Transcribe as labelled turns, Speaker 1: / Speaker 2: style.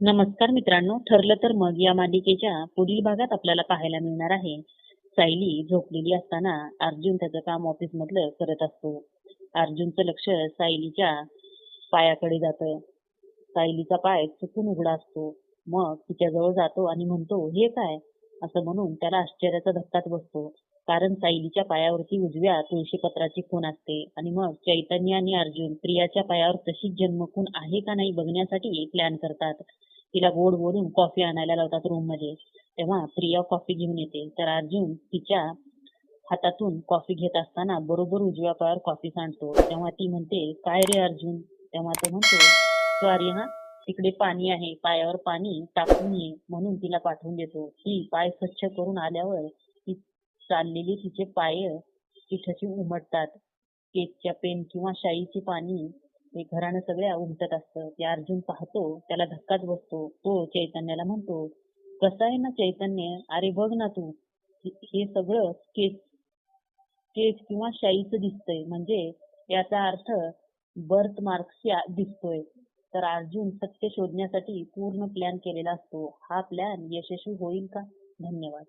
Speaker 1: नमस्कार मित्रांनो ठरलं तर मग या मालिकेच्या पुढील भागात आपल्याला पाहायला मिळणार आहे. सायली झोपलेली असताना अर्जुन त्याचं काम ऑफिस मधलं करत असतो. अर्जुनचं लक्ष सायलीच्या पायाकडे जातं. सायलीचा पाय चुकून उघडा असतो. मग तिच्याजवळ जातो आणि म्हणतो हे काय? असं म्हणून त्याला आश्चर्याचा धक्काच बसतो. कारण सायलीच्या पायावरती उजव्या तुळशीपत्राची खून असते. आणि मग चैतन्य आणि अर्जुन प्रियाच्या पायावर तशीच जन्मखून आहे का नाही बघण्यासाठी प्लॅन करतात. तिला गोड बोलून कॉफी आणायला लावतात रूममध्ये. तेव्हा प्रिया कॉफी घेऊन येते. तर अर्जुन तिच्या हातातून कॉफी घेत असताना बरोबर उजव्या पायावर कॉफी सांडतो. तेव्हा ती म्हणते काय रे अर्जुन? तेव्हा तो म्हणतो सॉरी हा तिकडे पाणी आहे पायावर पाणी टाकून ये म्हणून तिला पाठवून देतो. ती पाय स्वच्छ करून आल्यावर ती चाललेली तिचे पाय पिठाची उमटतात. केकच्या पेन किंवा शाईची पाणी हे घरानं सगळ्या उमटत असतं. ते अर्जुन पाहतो त्याला धक्काच बसतो. तो चैतन्याला म्हणतो कसं आहे ना चैतन्य? अरे बघ ना तू. हे सगळं केच केच किंवा शाईचं दिसतंय. म्हणजे याचा अर्थ बर्थ मार्क्स दिसतोय. तर अर्जुन सत्य शोधण्यासाठी पूर्ण प्लॅन केलेला असतो. हा प्लॅन यशस्वी होईल का? धन्यवाद.